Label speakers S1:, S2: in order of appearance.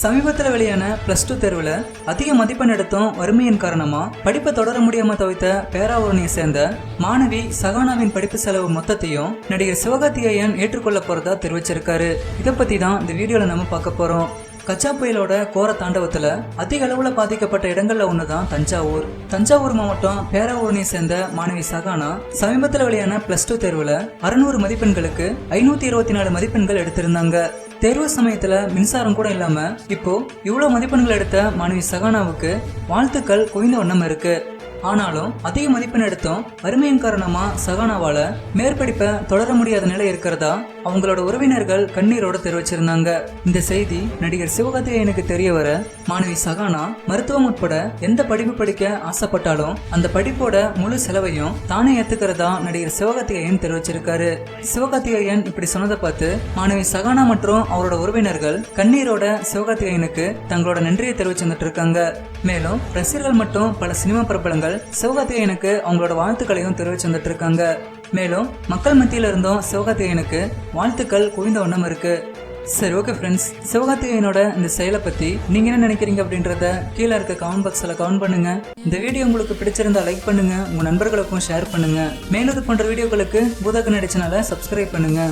S1: சமீபத்தில் வெளியான plus two தேர்வில் அதிக மதிப்பெண் எடுத்தும் வறுமையின் காரணமாக படிப்பை தொடர முடியாமல் தவித்த பேராவூரணியை சேர்ந்த மாணவி சகானாவின் படிப்பு செலவு மொத்தத்தையும் நடிகர் சிவகார்த்திகேயன் ஏற்றுக்கொள்ள போகிறதா தெரிவிச்சிருக்காரு. இதை பற்றி தான் இந்த வீடியோவில் நம்ம பார்க்க போகிறோம் கச்சா புயலோட கோர தாண்டவத்துல அதிக அளவுல பாதிக்கப்பட்ட இடங்கள்ல ஒண்ணுதான் தஞ்சாவூர். தஞ்சாவூர் மாவட்டம் பேராவூரணியை சேர்ந்த மாணவி சகானா சமீபத்தில் வெளியான பிளஸ் டூ தேர்வுல அறுநூறு மதிப்பெண்களுக்கு ஐநூத்தி இருபத்தி நாலு மதிப்பெண்கள் எடுத்திருந்தாங்க. தேர்வு சமயத்துல மின்சாரம் கூட இல்லாம இப்போ இவ்வளவு மதிப்பெண்கள் எடுத்த மாணவி சகானாவுக்கு வாழ்த்துக்கள் குவிந்த வண்ணம் இருக்கு. ஆனாலும் அதிக மதிப்பெண் எடுத்தும் வறுமையின் காரணமா சகானாவால மேற்படிப்பை தொடர முடியாத நிலை இருக்கிறதா? அவங்களோட உறவினர்கள் கண்ணீரோட தெரிவிச்சிருந்தாங்க. இந்த செய்தி நடிகர் சிவகார்த்திகேயனுக்கு தெரிய வர மாணவி சகானா மருத்துவம் உட்பட எந்த படிப்பு படிக்க ஆசைப்பட்டாலும் அந்த படிப்போட முழு செலவையும் தானே ஏத்துக்கிறதா நடிகர் சிவகார்த்திகேயன் தெரிவிச்சிருக்காரு. சிவகார்த்திகேயன் இப்படி சொன்னதை பார்த்து மாணவி சகானா மற்றும் அவரோட உறவினர்கள் கண்ணீரோட சிவகார்த்திகேயனுக்கு தங்களோட நன்றியை தெரிவிச்சு வந்துட்டு இருக்காங்க. மேலும் ரசிகர்கள் மட்டும் பல சினிமா பிரபலங்கள் சிவகார்த்திகேயனுக்கு அவங்களோட வாழ்த்துக்களையும் தெரிவிச்சு வந்துட்டு இருக்காங்க. மேலும் மக்கள் மத்தியில் இருந்தும் சிவகார்த்திகேயனுக்கு வாழ்த்துக்கள் குவிந்த வண்ணம் இருக்கு. சரி ஓகே ஃப்ரெண்ட்ஸ் சிவகார்த்திகேயனோட இந்த செயலை பத்தி நீங்க என்ன நினைக்கிறீங்க அப்படின்றத கீழே இருக்க கமெண்ட் பாக்ஸ்ல கமெண்ட் பண்ணுங்க. இந்த வீடியோ உங்களுக்கு பிடிச்சிருந்தா லைக் பண்ணுங்க. உங்க நண்பர்களுக்கும் ஷேர் பண்ணுங்க. மேலும் இது போன்ற வீடியோக்களுக்கு பூதக நடிச்சனால சப்ஸ்கிரைப் பண்ணுங்க.